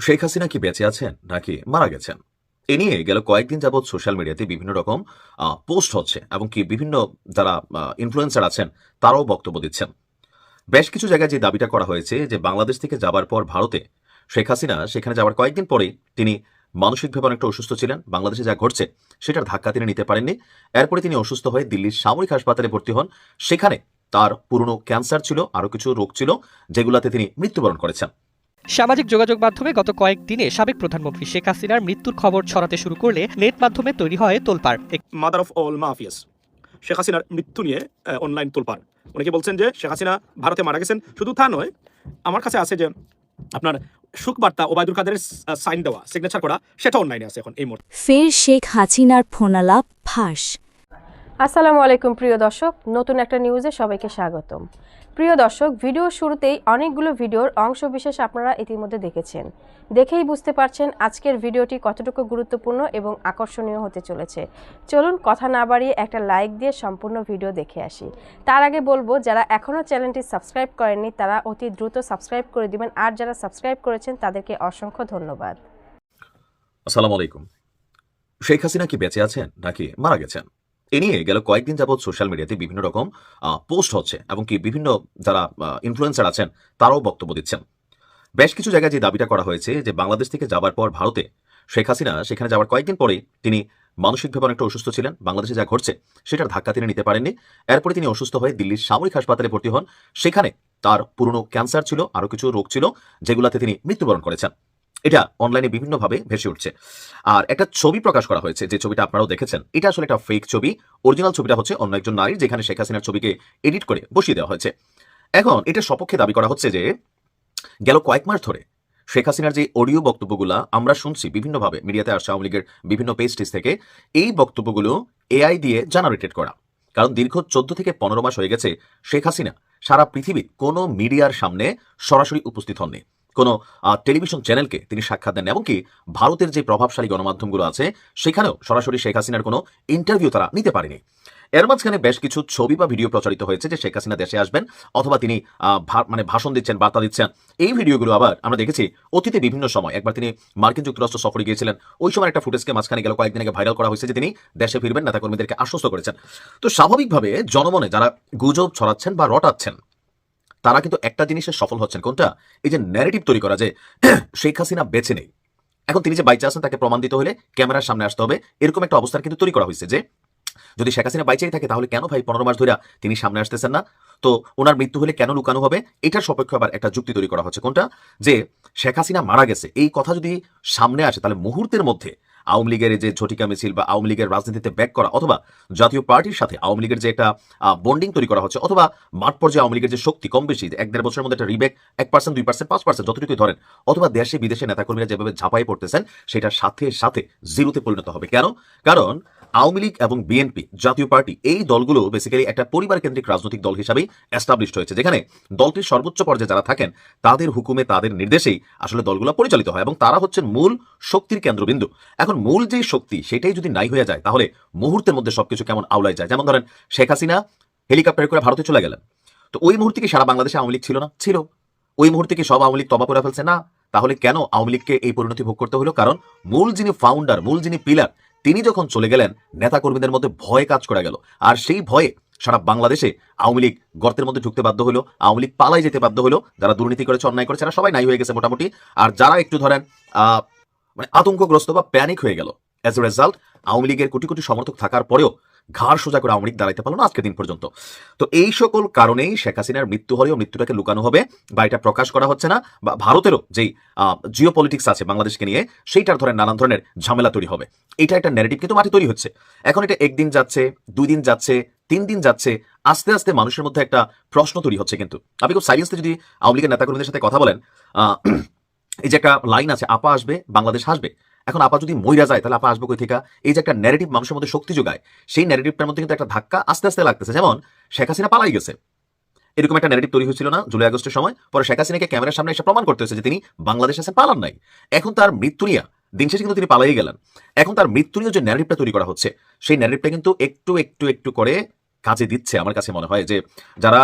শেখ হাসিনা কি বেঁচে আছেন নাকি মারা গেছেন? এ নিয়ে গেল কয়েকদিন যাবৎ সোশ্যাল মিডিয়াতে বিভিন্ন রকম পোস্ট হচ্ছে এবং কি বিভিন্ন যারা ইনফ্লুয়েন্সার আছেন তারাও বক্তব্য দিচ্ছেন। বেশ কিছু জায়গায় যে দাবিটা করা হয়েছে যে বাংলাদেশ থেকে যাবার পর ভারতে শেখ হাসিনা সেখানে যাওয়ার কয়েকদিন পরেই তিনি মানসিকভাবে অনেকটা অসুস্থ ছিলেন। বাংলাদেশে যা ঘটছে সেটার ধাক্কা তিনি নিতে পারেননি। এরপরে তিনি অসুস্থ হয়ে দিল্লির সামরিক হাসপাতালে ভর্তি হন। সেখানে তার পুরনো ক্যান্সার ছিল আরও কিছু রোগ ছিল, যেগুলোতে তিনি মৃত্যুবরণ করেছেন। সামাজিক যোগাযোগ মাধ্যমে গত কয়েকদিনে সাবেক প্রধানমন্ত্রী শেখ হাসিনার মৃত্যুর খবর ছড়াতে শুরু করলে নেট মাধ্যমে তৈরি হয় তোলপাড়। Mother of all mafias Sheikh হাসিনার মৃত্যু নিয়ে অনলাইন তোলপার অনেকে বলছেন যে শেখ হাসিনা ভারতে মারা গেছেন। শুধু তা নয় আমার কাছে আছে যে আপনার সুখ বার্তা ওবায়দুল কাদেরের সাইন দেওয়া সিগনেচার করা সেটা অনলাইনে আছে এখন এই মুহূর্তে। ফের শেখ হাসিনার ফোনালাপ ফাঁস। আসসালামু আলাইকুম, প্রিয় দর্শক। নতুন একটা নিউজে সবাইকে স্বাগতম। প্রিয় দর্শক ভিডিওর শুরুতেই অনেকগুলো ভিডিওর অংশ বিশেষ আপনারা ইতিমধ্যে দেখেছেন। দেখেই বুঝতে পারছেন আজকের ভিডিওটি কতটুকু গুরুত্বপূর্ণ এবং আকর্ষণীয় হতে চলেছে। চলুন কথা না বাড়িয়ে একটা লাইক দিয়ে সম্পূর্ণ ভিডিও দেখে আসি। তার আগে বলব, যারা এখনও চ্যানেলটি সাবস্ক্রাইব করেননি, তারা অতি দ্রুত সাবস্ক্রাইব করে দিবেন। আর যারা সাবস্ক্রাইব করেছেন, তাদেরকে অসংখ্য ধন্যবাদ। আসসালামু আলাইকুম। শেখ হাসিনা কি বেঁচে আছেন নাকি মারা গেছেন? এ নিয়ে গেল কয়েকদিন যাবৎ সোশ্যাল মিডিয়াতে বিভিন্ন রকম পোস্ট হচ্ছে এবং কি বিভিন্ন যারা ইনফ্লুয়েন্সার আছেন তারাও বক্তব্য দিচ্ছেন। বেশ কিছু জায়গায় যে দাবিটা করা হয়েছে যে বাংলাদেশ থেকে যাবার পর ভারতে শেখ হাসিনা সেখানে যাওয়ার কয়েকদিন পরে তিনি মানসিকভাবে অনেকটা অসুস্থ ছিলেন, বাংলাদেশে যা ঘটছে সেটার ধাক্কা তিনি নিতে পারেননি। এরপরে তিনি অসুস্থ হয়ে দিল্লির সামরিক হাসপাতালে ভর্তি হন। সেখানে তার পুরনো ক্যান্সার ছিল আরও কিছু রোগ ছিল, যেগুলোতে তিনি মৃত্যুবরণ করেছেন। এটা অনলাইনে বিভিন্নভাবে ভেসে উঠছে। আর একটা ছবি প্রকাশ করা হয়েছে, যে ছবিটা আপনারাও দেখেছেন, এটা আসলে একটা ফেক ছবি। অরিজিনাল ছবিটা হচ্ছে অন্য একজন নারী, যেখানে শেখ হাসিনার ছবিকে এডিট করে বসিয়ে দেওয়া হয়েছে। এখন এটা সপক্ষে দাবি করা হচ্ছে যে, গেল কয়েক মাস ধরে শেখ হাসিনার যে অডিও বক্তব্যগুলো আমরা শুনছি বিভিন্নভাবে, মিডিয়াতে আসছে, আওয়ামী লীগের বিভিন্ন পেজটিস থেকে, এই বক্তব্যগুলো এআই দিয়ে জেনারেটেড করা। কারণ দীর্ঘ চোদ্দ থেকে পনেরো মাস হয়ে গেছে শেখ হাসিনা সারা পৃথিবীর কোনো মিডিয়ার সামনে সরাসরি উপস্থিত হননি। কোনো টেলিভিশন চ্যানেলকে তিনি সাক্ষাৎ দেন এমনকি ভারতের যে প্রভাবশালী গণমাধ্যমগুলো আছে, সেখানেও সরাসরি শেখ হাসিনার কোনো ইন্টারভিউ তারা নিতে পারেনি। এর মাঝখানে বেশ কিছু ছবি বা ভিডিও প্রচারিত হয়েছে যে শেখ হাসিনা দেশে আসবেন, অথবা তিনি মানে ভাষণ দিচ্ছেন, বার্তা দিচ্ছেন। এই ভিডিওগুলো আবার আমরা দেখেছি অতীতে বিভিন্ন সময়। একবার তিনি মার্কিন যুক্তরাষ্ট্র সফরে গিয়েছিলেন, ওই সময় একটা ফুটেজকে মাঝখানে গেল, কয়েকদিন আগে ভাইরাল করা হয়েছে যে তিনি দেশে ফিরবেন, নেতাকর্মীদেরকে আশ্বস্ত করেছেন। তো স্বাভাবিকভাবে জনমনে যারা গুজব ছড়াচ্ছেন বা রটাচ্ছেন তারা কিন্তু একটা জিনিসে সফল হচ্ছেন। কোনটা? এই যে ন্যারেটিভ তৈরি করা যে শেখ হাসিনা বেছে নেই। এখন তিনি যে বাইচে আছেন তাকে প্রমাণ দিতে হলে ক্যামেরার সামনে আসতে হবে, এরকম একটা অবস্থান কিন্তু তৈরি করা হয়েছে যে যদি শেখ হাসিনা বাইচেই থাকে তাহলে কেন ভাই পনেরো মাস ধরে তিনি সামনে আসতেছেন না? তো ওনার মৃত্যু হলে কেন লুকানো হবে? এটার সপক্ষে আবার একটা যুক্তি তৈরি করা হচ্ছে। কোনটা? যে শেখ হাসিনা মারা গেছে। এই কথা যদি সামনে আসে তাহলে মুহূর্তের মধ্যে আওয়ামী লীগের যে ঝটিকা মিছিল বা আওয়ামী লীগের রাজনীতিতে ব্যাক করা অথবা জাতীয় পার্টির সাথে আওয়ামী লীগের যে একটা বন্ডিং তৈরি করা হচ্ছে অথবা মাঠ পর্যায়ে আওয়ামী লীগের যে শক্তি কম বেশি এক দেড় বছরের মধ্যে একটা রিবেক এক পার্সেন্ট দুই পার্সেন্ট পাঁচ পার্সেন্ট যতটুকু ধরেন, অথবা দেশে বিদেশে নেতাকর্মীরা যেভাবে ঝাঁপাই পড়তেছেন, সেটার সাথে সাথে জিরোতে পরিণত হবে। কেন? কারণ আওয়ামী লীগ এবং বিএনপি জাতীয় পার্টি এই দলগুলো বেসিক্যালি একটা পরিবার কেন্দ্রিক রাজনৈতিক দল হিসাবেই এস্টাবলিশড হয়েছে। যেখানে দলটির সর্বোচ্চ পর্যায়ে যারা থাকেন, তাদের হুকুমে, তাদের নির্দেশেই আসলে দলগুলো পরিচালিত হয় এবং তারা হচ্ছেন মূল শক্তির কেন্দ্রবিন্দু। এখন মূল যে শক্তি সেটাই যদি নাই হয়ে যায়, তাহলে মুহূর্তের মধ্যে সবকিছু কেমন আওলায় যায়? যেমন ধরেন শেখ হাসিনা হেলিকপ্টারে করে ভারতে চলে গেলেন। তো ওই মুহূর্তে কি সারা বাংলাদেশে আওয়ামী লীগ ছিল না? ছিল। ওই মুহূর্তে কি সব আওয়ামী লীগ তবা করে ফেলছে? না। তাহলে কেন আওয়ামী লীগকে এই পরিণতি ভোগ করতে হলো? কারণ মূল যিনি ফাউন্ডার মূল যিনি পিলার তিনি যখন চলে গেলেন, নেতাকর্মীদের মধ্যে ভয় কাজ করা গেল। আর সেই ভয়ে সারা বাংলাদেশে আওয়ামী লীগ গর্তের মধ্যে ঢুকতে বাধ্য হলো, আওয়ামী লীগ পালাই যেতে বাধ্য হলো, যারা দুর্নীতি করেছে, অন্যায় করেছে সবাই নাই হয়ে গেছে মোটামুটি। আর যারা একটু ধরেন মানে আতঙ্কগ্রস্ত বা প্যানিক হয়ে গেল। অ্যাজ এ রেজাল্ট আওয়ামী লীগের কোটি কোটি সমর্থক থাকার পরেও ঘাড় সোজা করে আওয়ামী দাঁড়াইতে পারল না আজকের দিন পর্যন্ত। তো এই সকল কারণেই শেখ হাসিনার মৃত্যু হলেও মৃত্যুটাকে লুকানো হবে বা এটা প্রকাশ করা হচ্ছে না বা ভারতেরও যেই জিও পলিটিক্স আছে বাংলাদেশকে নিয়ে সেইটার ধরেন নানান ধরনের ঝামেলা তৈরি হবে। এটা একটা ন্যারেটিভ কিন্তু মাটি তৈরি হচ্ছে। এখন এটা একদিন যাচ্ছে দুই দিন যাচ্ছে, তিন দিন যাচ্ছে, আস্তে আস্তে মানুষের মধ্যে একটা প্রশ্ন তৈরি হচ্ছে কিন্তু। আপনি খুব সাইলেন্সে যদি আওয়ামী লীগের নেতাকর্মীদের সাথে কথা বলেন এই যে একটা লাইন আছে, আপা আসবে, বাংলাদেশ আসবে। এখন আপা যদি মইরা যায়, তাহলে আপা আসবে কই থেকে? এই যে একটা ন্যারেটিভ মানুষের মধ্যে শক্তি যোগায়, সেই ন্যারেটিভটার মধ্যে কিন্তু একটা ধাক্কা আস্তে আস্তে লাগতেছে। যেমন, শেখ হাসিনা পালাই গেছে। এরকম একটা ন্যারেটিভ তৈরি হয়েছিল না জুলাই আগস্টের সময়? পরে শেখ হাসিনাকে ক্যামেরার সামনে এসে প্রমাণ করতে হয়েছে যে তিনি বাংলাদেশ আছেন পালান নাই। এখন তার মৃত্যু নিয়ে, দিন শেষে কিন্তু তিনি পালাই গেলেন। এখন তার মৃত্যু নিয়ে যে ন্যারেটিভটা তৈরি করা হচ্ছে, সেই ন্যারেটিভটা কিন্তু একটু একটু একটু করে কাজে দিচ্ছে আমার কাছে মনে হয় যে যারা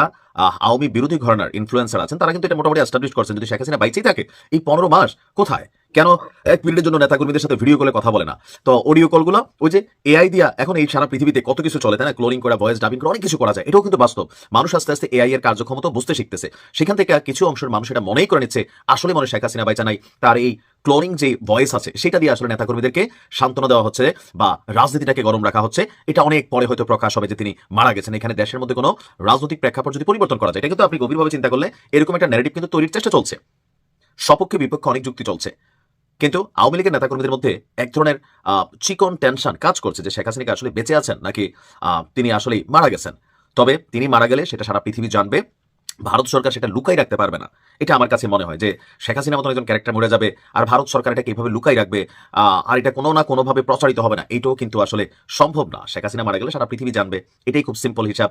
আওয়ামী বিরোধী ঘরানার ইনফ্লুয়েন্সার আছেন, তারা কিন্তু এটা মোটামুটি এস্টাবলিশ করছেন। যদি শেখ হাসিনা বাইচেই থাকে, এই পনেরো মাস কোথায়? কেন এক মিনিটের জন্য নেতাকর্মীদের সাথে ভিডিও কলে কথা বলে না? তো অডিও কলগুলো ওই যে এআই দিয়া এখন এই সারা পৃথিবীতে কত কিছু চলে, তাই না? ক্লোরিং করা ভয়েস ডাবিং করা, অনেক কিছু করা যায়। এটাও কিন্তু বাস্তব। মানুষ আস্তে আস্তে এআই এর কার্যক্ষমতা বুঝতে শিখতেছে। সেখান থেকে কিছু অংশের মানুষ এটা মনেই করে নিচ্ছে, আসলে মনে শেখ হাসিনা বাইচা নাই, তার এই ক্লোরিং যে ভয়েস আছে, সেটা দিয়ে আসলে নেতাকর্মীদেরকে সান্ত্বনা দেওয়া হচ্ছে বা রাজনীতিটাকে গরম রাখা হচ্ছে। এটা অনেক পরে হয়তো প্রকাশ হবে যে তিনি মারা গেছেন। এখানে দেশের মধ্যে কোনো রাজনৈতিক প্রেক্ষাপট যদি পরিবর্তন করা যায়, এটা কিন্তু আপনি গভীরভাবে চিন্তা করলে এরকম একটা ন্যারেটিভ কিন্তু তৈরির চেষ্টা চলছে। সপক্ষে বিপক্ষে অনেক যুক্তি চলছে। কিন্তু আওয়ামী লীগের নেতাকর্মীদের মধ্যে এক ধরনের চিকন টেনশন কাজ করছে যে শেখ হাসিনা আসলে বেঁচে আছেন নাকি তিনি আসলেই মারা গেছেন। তবে তিনি মারা গেলে সেটা সারা পৃথিবী জানবে। ভারত সরকার সেটা লুকাই রাখতে পারবে না। এটা আমার কাছে মনে হয় যে শেখ হাসিনা মতন একজন ক্যারেক্টার মরে যাবে আর ভারত সরকার এটাকে এইভাবে লুকাই রাখবে আর এটা কোনো না কোনোভাবে প্রচারিত হবে না। এটাও কিন্তু আসলে সম্ভব না। শেখ হাসিনা মারা গেলে সারা পৃথিবী জানবে। এটাই খুব সিম্পল হিসাব।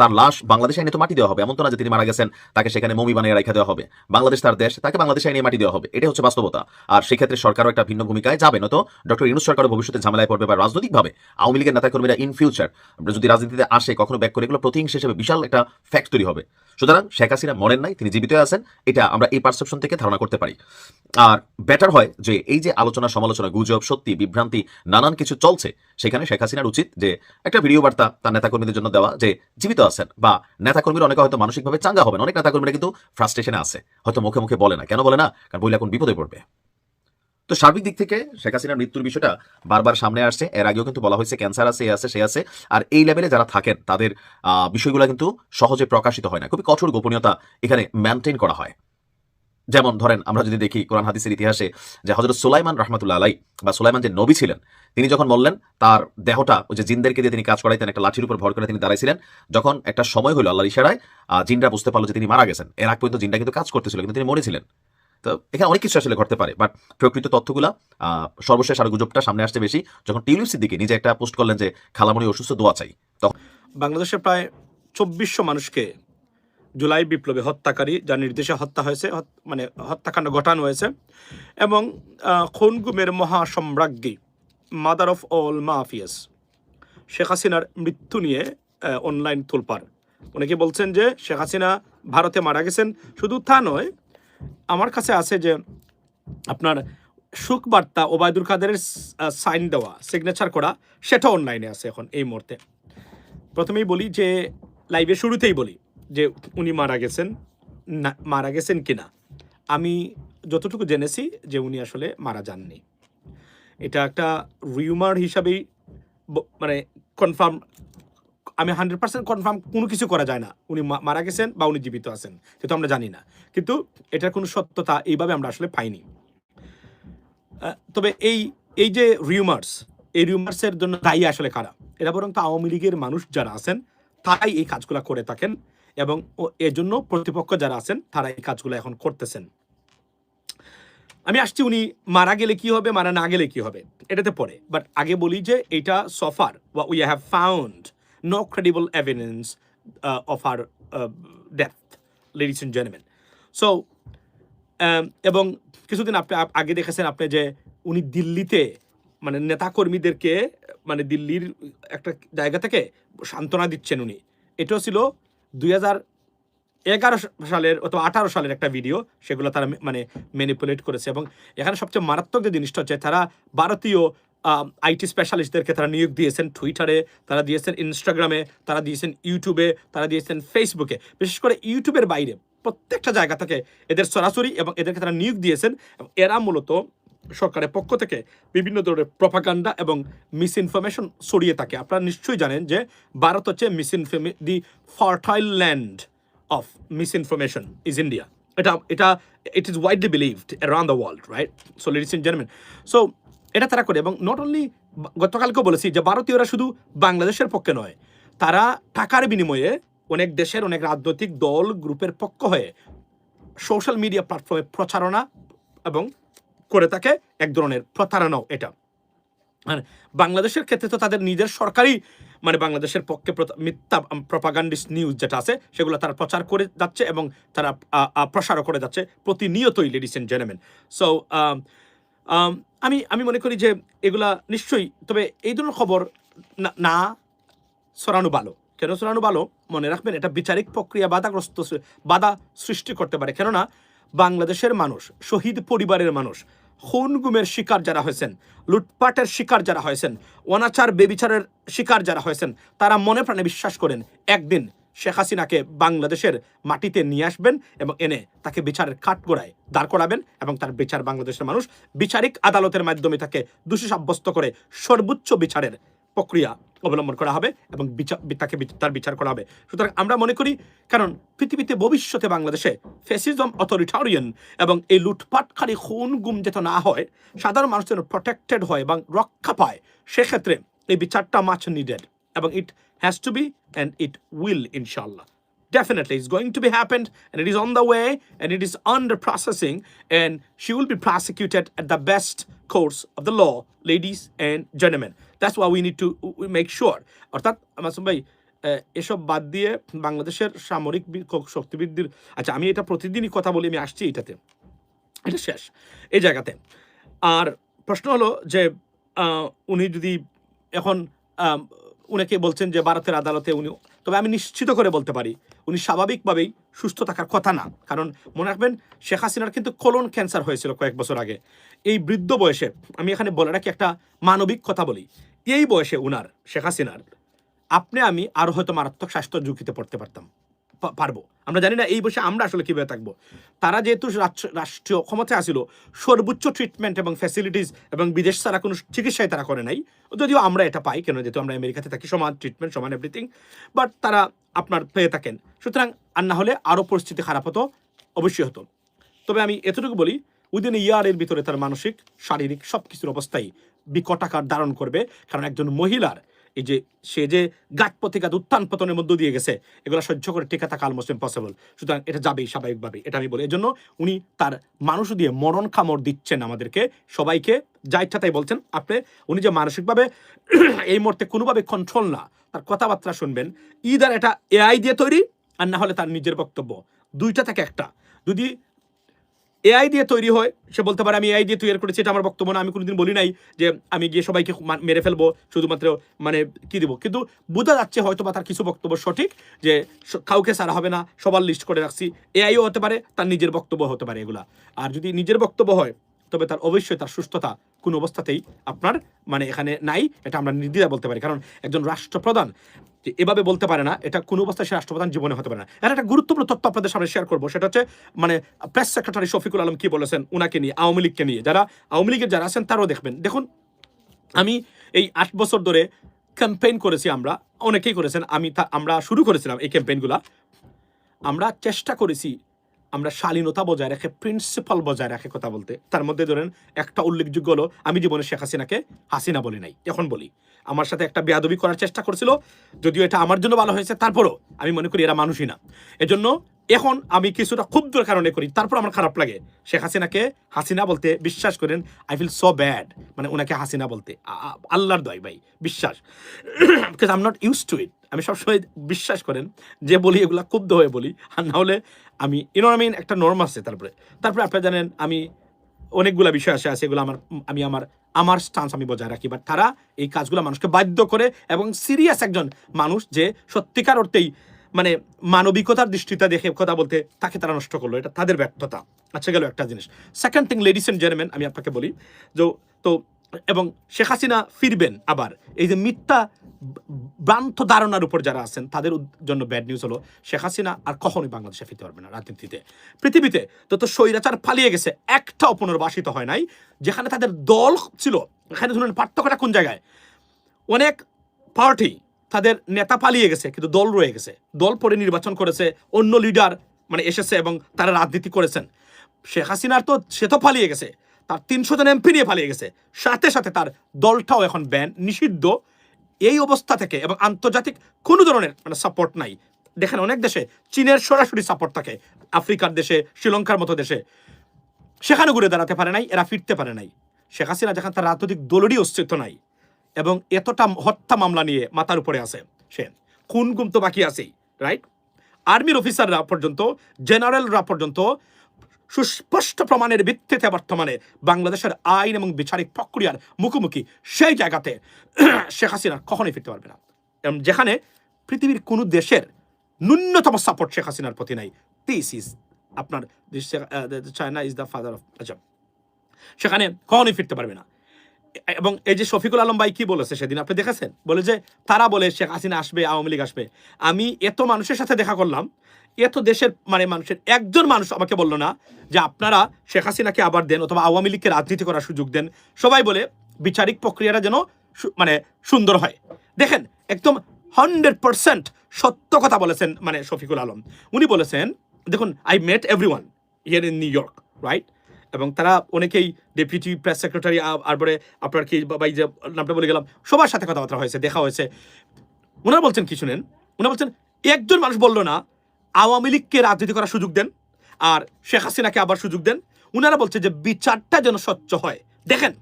তার লাশ বাংলাদেশে এনে তো মাটি দেওয়া হবে। এমন তো না যে তিনি মারা গেছেন, তাকে সেখানে মমি বানিয়ে রেখে দেওয়া হবে। বাংলাদেশ তার দেশ, তাকে বাংলাদেশে এনে মাটি দেওয়া হবে। এটাই হচ্ছে বাস্তবতা। আর সেক্ষেত্রে সরকারও একটা ভিন্ন ভূমিকায় যাবে, নয়তো ডক্টর ইউনুস সরকারও ভবিষ্যতে ঝামেলায় পড়বে বা রাজনৈতিকভাবে আওয়ামী লীগের নেতাকর্মীরা ইন ফিউচার যদি রাজনীতিতে আসে, কখনো ব্যাক করে, এগুলো প্রতিহিংস হিসেবে বিশাল একটা ফ্যাক্ট তৈরি হবে। সুতরাং শেখ হাসিনা মরেন নাই, তিনি জীবিত আছেন, এটা আমরা এই পারসেপশন থেকে ধারণা করতে পারি। আর বেটার হয় যে এই যে আলোচনা, সমালোচনা, গুজব, সত্যি, বিভ্রান্তি, নানান কিছু চলছে, সেখানে শেখ হাসিনার উচিত যে একটা ভিডিও বার্তা তার নেতাকর্মীদের জন্য দেওয়া যে জীবিত আছেন বা নেতাকর্মীরা অনেকে হয়তো মানসিকভাবে চাঙ্গা হবেন, অনেক নেতাকর্মীরা কিন্তু ফ্রাস্ট্রেশনে আছে, হয়তো মুখে মুখে বলে না। কেন বলে না? কারণ বইলে এখন বিপদে পড়বে। তো সার্বিক দিক থেকে শেখ হাসিনার মৃত্যুর বিষয়টা বারবার সামনে আসছে। এর আগেও কিন্তু বলা হয়েছে ক্যান্সার আছে, এ আছে, সে আছে। আর এই লেভেলে যারা থাকেন, তাদের বিষয়গুলো কিন্তু সহজে প্রকাশিত হয় না। খুবই কঠোর গোপনীয়তা এখানে মেনটেন করা হয়। যেমন ধরেন, আমরা যদি দেখি কোরআন হাদিসের ইতিহাসে যে হজরত সুলাইমান রহমতুল্লাহ আলাই বা সুলাইমান যে নবী ছিলেন, তিনি যখন বললেন তার দেহটা ওই যে জিনদেরকে দিয়ে তিনি কাজ করাইতেন, একটা লাঠির উপর ভর করে তিনি দাঁড়াইছিলেন। যখন একটা সময় হলো আল্লাহর ইশারায় জিনরা বুঝতে পারল যে তিনি মারা গেছেন। এর আগ পর্যন্ত জিনটা কিন্তু কাজ করতেছিল, কিন্তু তিনি মরেছিলেন। তো এখানে অনেক কিছু আসলে ঘটতে পারে বাট প্রকৃত তথ্যগুলা সর্বশেষ আর গুজবটা সামনে আসছে বেশি যখন টিউলিপ দিকে নিজে একটা পোস্ট করলেন যে খালামণি অসুস্থ দোয়া চাই। তখন বাংলাদেশে প্রায় চব্বিশশো মানুষকে জুলাই বিপ্লবে হত্যাকারী যার নির্দেশে হত্যা হয়েছে মানে হত্যাকাণ্ড ঘটানো হয়েছে এবং আহ, খুন গুমের মহাসম্রাজ্ঞী mother of all mafias Sheikh হাসিনার মৃত্যু নিয়ে অনলাইন তোলপাড়। অনেকে বলছেন যে শেখ হাসিনা ভারতে মারা গেছেন? শুধু তা নয় আমার কাছে আছে যে আপনার সুখ বার্তা ওবায়দুল কাদেরের সাইন দেওয়া সিগনেচার করা, সেটা অনলাইনে আছে এখন এই মুহূর্তে। প্রথমেই বলি যে লাইভের শুরুতেই বলি যে, উনি মারা গেছেন, না, মারা গেছেন কিনা। আমি যতটুকু জেনেছি যে, উনি আসলে মারা যাননি। এটা একটা রিউমার হিসাবেই মানে কনফার্ম আমি হান্ড্রেড পার্সেন্ট কনফার্ম কোনো কিছু করা যায় না। উনি মারা গেছেন বা উনি জীবিত আছেন কিন্তু আমরা জানি না। কিন্তু এটার কোনো সত্যতা এইভাবে আমরা আসলে পাইনি। তবে এই এই যে রিউমার্স এই রিউমার্সের জন্য দায়ী আসলে কারা? এরা বরং তো আওয়ামী লীগের মানুষ যারা আছেন, তারাই এই কাজগুলো করে থাকেন এবং এর জন্য প্রতিপক্ষ যারা আছেন, তারা এই কাজগুলো এখন করতেছেন। আমি আসছি উনি মারা গেলে কি হবে, মারা না গেলে কি হবে, এটাতে পড়ে বাট আগে বলি যে এটা সফার বা we have found no credible evidence of her death ladies and gentleman so এবং কিছুদিন আপনি আগে দেখেছেন আপনি যে উনি দিল্লিতে মানে নেতাকর্মীদেরকে মানে দিল্লির একটা জায়গা থেকে সান্ত্বনা দিচ্ছেন উনি। এটাও ছিল দুই হাজার এগারো সালের অথবা আঠারো সালের একটা ভিডিও, সেগুলো তারা মানে ম্যানিপুলেট করেছে। এবং এখানে সবচেয়ে মারাত্মক যে জিনিসটা হচ্ছে, তারা ভারতীয় আইটি স্পেশালিস্টদেরকে তারা নিয়োগ দিয়েছেন টুইটারে তারা দিয়েছেন ইনস্টাগ্রামে তারা দিয়েছেন ইউটিউবে তারা দিয়েছেন ফেসবুকে বিশেষ করে ইউটিউবের বাইরে প্রত্যেকটা জায়গা থেকে এদের সরাসরি এবং এদেরকে তারা নিয়োগ দিয়েছেন এরা মূলত সরকারের পক্ষ থেকে বিভিন্ন ধরনের প্রপাগান্ডা এবং মিস ইনফরমেশন ছড়িয়ে থাকে। আপনারা নিশ্চয়ই জানেন যে ভারত হচ্ছে misinform the fertile land of misinformation is India এটা এটা it is widely believed around the world right so ladies and gentleman so এটা তারা করে। এবং নট অনলি গতকালকেও বলেছি যে ভারতীয়রা শুধু বাংলাদেশের পক্ষে নয়, তারা টাকার বিনিময়ে অনেক দেশের অনেক রাজনৈতিক দল, গ্রুপের পক্ষ হয়ে সোশ্যাল মিডিয়া প্ল্যাটফর্মে প্রচারণা এবং করে থাকে এক ধরনের প্রতারণাও এটা। আর বাংলাদেশের ক্ষেত্রে তো তাদের নিজের সরকারি মানে বাংলাদেশের পক্ষে মিথ্যা প্রপাগান্ডিস্ট নিউজ যেটা আছে, সেগুলো তারা প্রচার করে যাচ্ছে এবং তারা প্রসারও করে যাচ্ছে প্রতিনিয়তই লেডিস এন্ড জেন্টলম্যান সো আমি আমি মনে করি যে এগুলা নিশ্চয়ই, তবে এই ধরনের খবর না- না ছড়ানো ভালো। কেন সরানো ভালো? মনে রাখবেন, এটা বিচারিক প্রক্রিয়া বাধাগ্রস্ত বাধা সৃষ্টি করতে পারে। কেননা বাংলাদেশের মানুষ, শহীদ পরিবারের মানুষ, খুন গুমের শিকার যারা হয়েছেন, লুটপাটের শিকার যারা হয়েছেন, অনাচার, বেবিচারের শিকার যারা হয়েছেন, তারা মনে প্রাণে বিশ্বাস করেন, একদিন শেখ হাসিনাকে বাংলাদেশের মাটিতে নিয়ে আসবেন এবং এনে তাকে বিচারের কাঠগোড়ায় দাঁড় করাবেন এবং তার বিচার বাংলাদেশের মানুষ বিচারিক আদালতের মাধ্যমে তাকে দোষী সাব্যস্ত করে সর্বোচ্চ বিচারের প্রক্রিয়া অবলম্বন করা হবে এবং বিচার তাকে তার বিচার করা হবে। সুতরাং আমরা মনে করি, কারণ পৃথিবীতে ভবিষ্যতে বাংলাদেশে ফেসিজম অথরিটারিয়ান এবং এই লুটপাটকারী খুন গুম যাতে না হয়, সাধারণ মানুষ যেন প্রোটেক্টেড হয় এবং রক্ষা পায়, সেক্ষেত্রে এই বিচারটা মাছ নিডেড এবং it has to be and it will ইনশাল্লাহ definitely is going to be happen and it is on the way and it is under processing and she will be prosecuted at the best course of the law ladies and gentlemen that's why we need to we make sure অর্থাৎ, আমার ভাই এসব বাদ দিয়ে বাংলাদেশের সামরিক শক্তি আচ্ছা আমি এটা প্রতিদিনই কথা বলি, আমি আসছি এটাতে। এটা শেষ, এই জায়গাতে। আর প্রশ্ন হলো যে উনি যদি এখন উনাকে বলছেন যে ভারতের আদালতে উনি, তবে আমি নিশ্চিত করে বলতে পারি, উনি স্বাভাবিকভাবেই সুস্থ থাকার কথা না। কারণ মনে রাখবেন, শেখ হাসিনার কিন্তু কোলন ক্যান্সার হয়েছিল কয়েক বছর আগে। এই বৃদ্ধ বয়সে, আমি এখানে বলে রাখি একটা মানবিক কথা বলি, এই বয়সে উনার, শেখ হাসিনার, আপনি, আমি আরও হয়তো মারাত্মক স্বাস্থ্য ঝুঁকিতে পড়তে পারতাম। পারব। আমরা জানি না এই বসে আমরা আসলে কীভাবে থাকব। তারা যেহেতু রাষ্ট্র- রাষ্ট্রীয় ক্ষমতায় আসিল, সর্বোচ্চ ট্রিটমেন্ট এবং ফ্যাসিলিটিস এবং বিদেশ ছাড়া কোনো চিকিৎসায় তারা করে নাই। যদিও আমরা এটা পাই, কেন যেহেতু আমরা আমেরিকাতে থাকি, সমান ট্রিটমেন্ট সমান এভরিথিং বাট তারা আপনার পেয়ে থাকেন। সুতরাং আর না হলে আরও পরিস্থিতি খারাপ হতো, অবশ্যই হতো। তবে আমি এতটুকু বলি উইদিন ইয়ারের ভিতরে তার মানসিক, শারীরিক সব কিছুর অবস্থাই বিকটাকার ধারণ করবে, কারণ একজন মহিলার এই যে সে যে প্রতিঘাত উত্থান পতনের মধ্য দিয়ে গেছে, এগুলো সহ্য করে টিকে থাকা অলমোস্ট ইম্পসিবল সুতরাং এটা যাবেই স্বাভাবিকভাবে এটা আমি বলি। এই জন্য উনি তার মানুষ দিয়ে মরণ কামড় দিচ্ছেন আমাদেরকে। সবাইকে যা ইচ্ছা তাই বলছেন। আপনি, উনি যে মানসিকভাবে এই মুহূর্তে কোনোভাবে কন্ট্রোল না, তার কথাবার্তা শুনবেন। ইদার এটা এআই দিয়ে তৈরি, আর না হলে তার নিজের বক্তব্য। দুইটা থেকে একটা। যদি এআই দিয়ে তৈরি হয়, সে বলতে পারে, আমি এআই দিয়ে তৈরি করেছি, এটা আমার বক্তব্য না, আমি কোনোদিন বলি নাই যে আমি গিয়ে সবাইকে মেরে ফেলব, শুধুমাত্র মানে কি দিব? কিন্তু বোঝা যাচ্ছে হয়তো বা তার কিছু বক্তব্য সঠিক, যে কাউকে সারা হবে না, সবার লিস্ট করে রাখছি। এআইও হতে পারে, তার নিজের বক্তব্য হতে পারে এগুলা। আর যদি নিজের বক্তব্য হয়, তবে তার অবশ্যই তার সুস্থতা কোনো অবস্থাতেই আপনার মানে এখানে নাই, এটা আমরা নির্দ্বিধা বলতে পারি। কারণ একজন রাষ্ট্রপ্রধান যে এভাবে বলতে পারে না, এটা কোনো অবস্থায় সে রাষ্ট্রপ্রধান জীবনে হতে পারে না। এর একটা গুরুত্বপূর্ণ তথ্য আপনাদের সামনে শেয়ার করব, সেটা হচ্ছে মানে প্রেস সেক্রেটারি শফিকুল আলম কি বলেছেন, উনাকে নিয়ে, আওয়ামী লীগকে নিয়ে। যারা আওয়ামী লীগের যারা আছেন, তারাও দেখবেন। দেখুন, আমি এই আট বছর ধরে ক্যাম্পেইন করেছি আমরা, অনেকেই করেছেন, আমি আমরা শুরু করেছিলাম এই ক্যাম্পেইনগুলা আমরা চেষ্টা করেছি আমরা শালীনতা বজায় রাখে প্রিন্সিপাল বজায় রাখে কথা বলতে। তার মধ্যে ধরেন, একটা উল্লেখযোগ্য হলো, আমি জীবনে শেখ হাসিনাকে হাসিনা বলি নাই, এখন বলি। আমার সাথে একটা বেয়াদবি করার চেষ্টা করছিল, যদিও এটা আমার জন্য ভালো হয়েছে, তারপরও আমি মনে করি এরা মানুষই না। এজন্য এখন আমি কিছুটা ক্ষুব্ধর কারণে করি, তারপর আমার খারাপ লাগে। শেখ হাসিনাকে হাসিনা বলতে বিশ্বাস করেন আই ফিল সো ব্যাড মানে ওনাকে হাসিনা বলতে। আল্লাহর দয় ভাই, বিশ্বাস। Because I'm not used to it আমি সবসময় বিশ্বাস করেন যে বলি এগুলা ক্ষুব্ধ হয়ে বলি। আর না হলে আমি ইনো একটা নর্ম আছে তারপরে। তারপরে আপনারা জানেন, আমি অনেকগুলা বিষয় আছে আছে এগুলো আমার, আমি আমার আমার স্টান্স আমি বজায় রাখি। বাট তারা এই কাজগুলো মানুষকে বাধ্য করে এবং সিরিয়াস একজন মানুষ যে সত্যিকার অর্থেই মানে মানবিকতার দৃষ্টিতে দেখে কথা বলতে তাকে তারা নষ্ট করল। এটা তাদের ব্যর্থতা। আচ্ছা গেল একটা জিনিস। Second thing ladies and gentleman আমি আপনাকে বলি, যে, তো এবং শেখ হাসিনা ফিরবেন আবার। এই যে মিথ্যা ভ্রান্ত ধারণার উপর যারা আছেন, তাদের জন্য ব্যাড নিউজ হলো, শেখ হাসিনা আর কখনোই বাংলাদেশে ফিরতে পারবে না রাজনীতিতে। পৃথিবীতে যত স্বৈরাচার পালিয়ে গেছে একটাও পুনর্বাসিত হয় নাই, যেখানে তাদের দল ছিল। এখানে ধরুন পার্থক্যটা কোন জায়গায়? অনেক পার্টি তাদের নেতা পালিয়ে গেছে, কিন্তু দল রয়ে গেছে। দল পরে নির্বাচন করেছে, অন্য লিডার মানে এসেছে এবং তারা রাজনীতি করেছেন। শেখ হাসিনার তো, সে তো পালিয়ে গেছে। তার তিনশো জন এমপি নিয়ে পালিয়ে গেছে। সাথে সাথে তার দলটাও এখন ব্যান নিষিদ্ধ। এই অবস্থা থেকে এবং আন্তর্জাতিক কোনো ধরনের মানে সাপোর্ট নাই। দেখেন অনেক দেশে চীনের সরাসরি সাপোর্ট থাকে। আফ্রিকার দেশে, শ্রীলঙ্কার মতো দেশে। সেখানে ঘুরে দাঁড়াতে পারে নাই, এরা ফিরতে পারে নাই। শেখ হাসিনা যখন তার রাজনৈতিক দলেরই অস্তিত্ব নাই এবং এতটা হত্যা মামলা নিয়ে মাথার উপরে আছে, সে খুন গুম তো বাকি আছেই রাইট আর্মির অফিসাররা পর্যন্ত জেনারেলরা পর্যন্ত সুস্পষ্ট প্রমাণের ভিত্তিতে বর্তমানে বাংলাদেশের আইন এবং বিচারিক প্রক্রিয়ার মুখোমুখি সেই জায়গাতে শেখ হাসিনা কখনোই ফিরতে পারবে না। এবং যেখানে পৃথিবীর কোনো দেশের ন্যূনতম সাপোর্ট শেখ হাসিনার প্রতি নাই দিস ইজ আপনার China is the father of আচ্ছা সেখানে কখনোই ফিরতে পারবে না। এবং এই যে শফিকুল আলম ভাই কি বলেছে সেদিন আপনি দেখেছেন? বলে যে, তারা বলে শেখ হাসিনা আসবে, আওয়ামী লীগ আসবে। আমি এত মানুষের সাথে দেখা করলাম এত দেশের মানে মানুষের, একজন মানুষ আমাকে বলল না যে আপনারা শেখ হাসিনাকে আবার দেন অথবা আওয়ামী লীগকে রাজনীতি করার সুযোগ দেন। সবাই বলে বিচারিক প্রক্রিয়াটা যেন মানে সুন্দর হয়। দেখেন, একদম হান্ড্রেড পার্সেন্ট সত্য কথা বলেছেন মানে শফিকুল আলম। উনি বলেছেন, দেখুন I met every one year in New York right এবং তারা অনেকেই ডেপুটি প্রেস সেক্রেটারি তারপরে আপনার কি, বা- বা যে নামটা বলে গেলাম, সবার সাথে কথাবার্তা হয়েছে, দেখা হয়েছে। ওনারা বলছেন কি শুনেন? ওনারা বলছেন, একজন মানুষ বলল না আওয়ামী লীগকে রাজনীতি করার সুযোগ দেন আর শেখ হাসিনাকে আবার সুযোগ দেন। ওনারা বলছে যে বিচারটা যেন স্বচ্ছ হয়। দেখেন,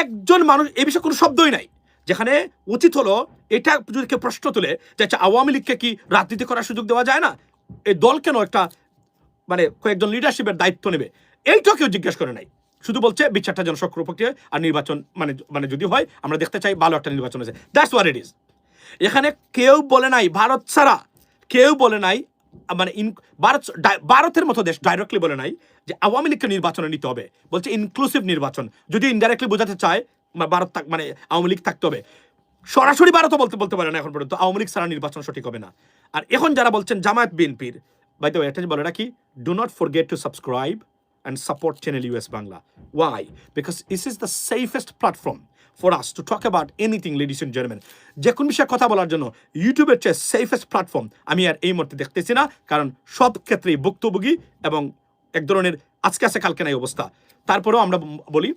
একজন মানুষ এ বিষয়ে কোনো শব্দই নাই। যেখানে উচিত হলো এটা যদি কেউ প্রশ্ন তুলে যে আচ্ছা আওয়ামী লীগকে কি রাজনীতি করার সুযোগ দেওয়া যায় না? এই দল কেন একটা মানে কয়েকজন লিডারশিপের দায়িত্ব নেবে? এইটাও কেউ জিজ্ঞেস করে নাই। শুধু বলছে বিচারটা যেন সক্রিয় প্রক্রিয়া আর নির্বাচন মানে মানে যদি হয়, আমরা দেখতে চাই ভালো একটা নির্বাচন হয়েছে। দ্যাটস ওয়ার ইট ইজ এখানে কেউ বলে নাই, ভারত ছাড়া কেউ বলে নাই মানে ইন ভারত ভারতের মতো দেশ ডাইরেক্টলি বলে নাই যে আওয়ামী লীগকে নির্বাচনে নিতে হবে। বলছে ইনক্লুসিভ নির্বাচন। যদি ইনডাইরেক্টলি বোঝাতে চায় ভারত মানে আওয়ামী লীগ থাকতে হবে। সরাসরি ভারতও বলতে বলতে পারে না এখন পর্যন্ত। আওয়ামী লীগ ছাড়া নির্বাচন সঠিক হবে না। আর এখন যারা বলছেন জামায়াত বিএনপির বাই দ্য এটা বলে রাখি do not forget to subscribe and support Channel US Bangla. Why? Because this is the safest platform. For us to talk about anything, ladies and gentlemen. যে কোন বিষয়ে কথা বলার জন্য ইউটিউবের চেয়ে সেফেস্ট প্ল্যাটফর্ম আমি আর এই মুহূর্তে দেখতেছি না কারণ সব ক্ষেত্রেই ভুক্তভোগী এবং এক ধরনের আজকে আছে কালকে নাই অবস্থা। তারপরেও আমরা বলি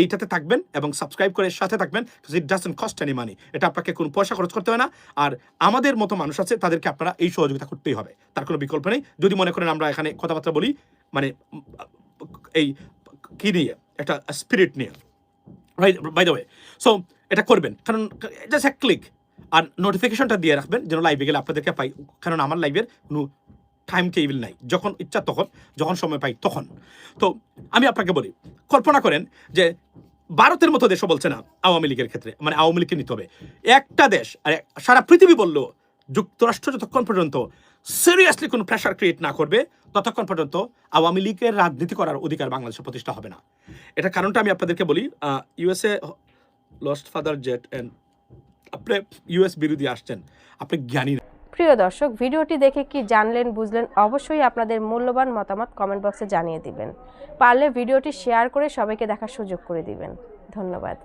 এইটাতে থাকবেন এবং সাবস্ক্রাইব করে সাথে থাকবেন it doesn't cost any money এটা আপনাকে কোনো পয়সা খরচ করতে হয় না। আর আমাদের মতো মানুষ আছে তাদেরকে আপনারা এই সহযোগিতা করতেই হবে। তার কোনো বিকল্প নেই। যদি মনে করেন আমরা এখানে কথাবার্তা বলি মানে এই কি নিয়ে একটা স্পিরিট নিয়ে। বাই দ্য ওয়ে সো এটা করবেন। কারণ জাস্ট এক ক্লিক আর নোটিফিকেশনটা দিয়ে রাখবেন, যেন লাইভে গেলে আপনাদেরকে পাই। কারণ আমার লাইভের কোনো টাইম টেবিল নাই। যখন ইচ্ছা তখন, যখন সময় পাই তখন। তো, আমি আপনাকে বলি, কল্পনা করেন যে ভারতের মতো দেশও বলছে না আওয়ামী লীগের ক্ষেত্রে। মানে আওয়ামী লীগকে নিতে হবে। একটা দেশ, আর, সারা পৃথিবী বলল, যুক্তরাষ্ট্র যতক্ষণ পর্যন্ত সিরিয়াসলি কোনো প্রেশার ক্রিয়েট না করবে, ততক্ষণ পর্যন্ত আওয়ামী লীগের রাজনীতি করার অধিকার বাংলাদেশে প্রতিষ্ঠা হবে না। এটা কারণটা আমি আপনাদেরকে বলি USA lost father jet and আপনি ইউএস বিরোধী আসছেন, আপনি জ্ঞানী। প্রিয় দর্শক, ভিডিওটি দেখে কি জানলেন, বুঝলেন, অবশ্যই আপনাদের মূল্যবান মতামত কমেন্ট বক্সে জানিয়ে দিবেন। পারলে ভিডিওটি শেয়ার করে সবাইকে দেখার সুযোগ করে দিবেন। ধন্যবাদ।